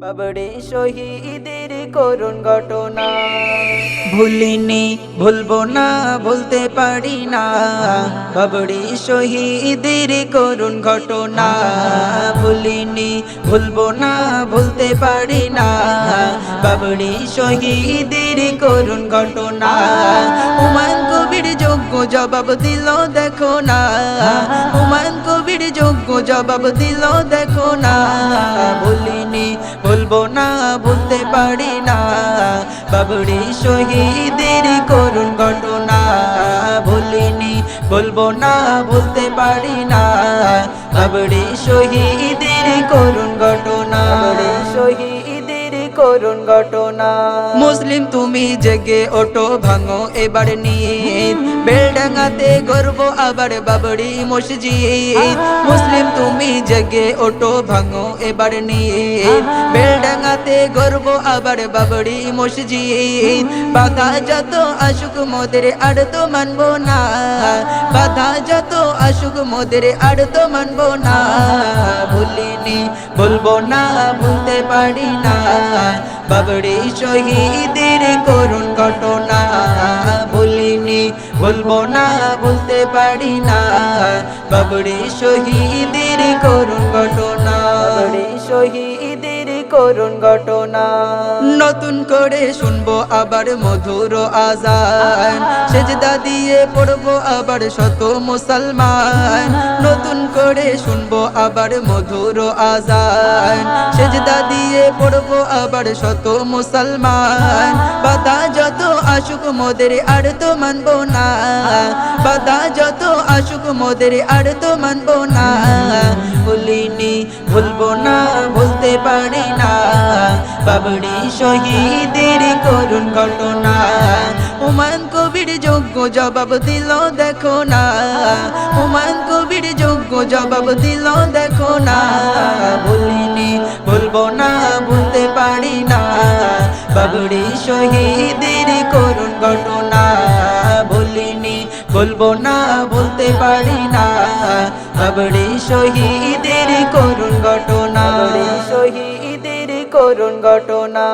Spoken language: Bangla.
বাবরে শহীদের করুণ ঘটনা। ভুলিনি, ভুলবো না, ভুলতে পারি না। বাবরে শহীদের করুণ ঘটনা। ভুলিনি, ভুলবো না, ভুলতে পারি না। বাবরে শহীদের করুণ ঘটনা। হুমায়ুন কবির যোগ্য জবাব দিল, দেখো না। হুমায়ুন কবির যোগ্য জবাব দিল, দেখো না। বাবরি শহীদের করুণ ঘটনা ভুলিনি, বলব না বলতে পারি না। বাবরি শহীদের করুণ বাবরি শহীদের করুণ ঘটনা মুসলিম তুমি জেগে ওটো ভাঙো, এবার নিয়ে বেলডাঙ্গাতে গর্ব, আবার বাবরি মসজিদ। মুসলিম তুমি জেগে ওটো ভাঙো, এবার নিয়ে বেলডাঙ্গাতে গর্ব, আবার বাবরি মসজিদ। বাধা যত আশুক মোদের, আর তো মানবো না। বাধা যত আশুক মোদের, আর তো মানবো না। ভুলিনি, বলব না, ভুলতে পারি না। বাবরি শহীদের করুণ ঘটনা বলিনি বলব না বলতে পারি না। বাবরি শহীদের করুণ ঘটনা। শহীদ করুণ ঘটনা। নতুন করে শুনব আবার মধুর আজান। সেজদা দিয়ে পড়ব আবার শত মুসলমান। নতুন করে শুনব আবার মধুর আজান। সেজদা দিয়ে পড়ব আবার শত মুসলমান। বাধা যত আশুক মোদের আর তো মানবো না। বাধা যত আশুক মোদের আর তো মানবো না। ভুলিনি ভুলবো না ভুলতে পারি না। বাবরি শহীদের করুণ ঘটনা। হুমায়ুন কবির যোগ্য জবাব দিল, দেখো না। হুমায়ুন কবির যোগ্য জবাব দিল, দেখো না। ভুলিনি, ভুলবো না, ভুলতে পারি না। বাবরি শহীদের করুণ ঘটনা। ভুলিনি বলব না বলতে পারি না। বাবরি শহীদের করুণ ঘটনা। শহীদের করুণ ঘটনা।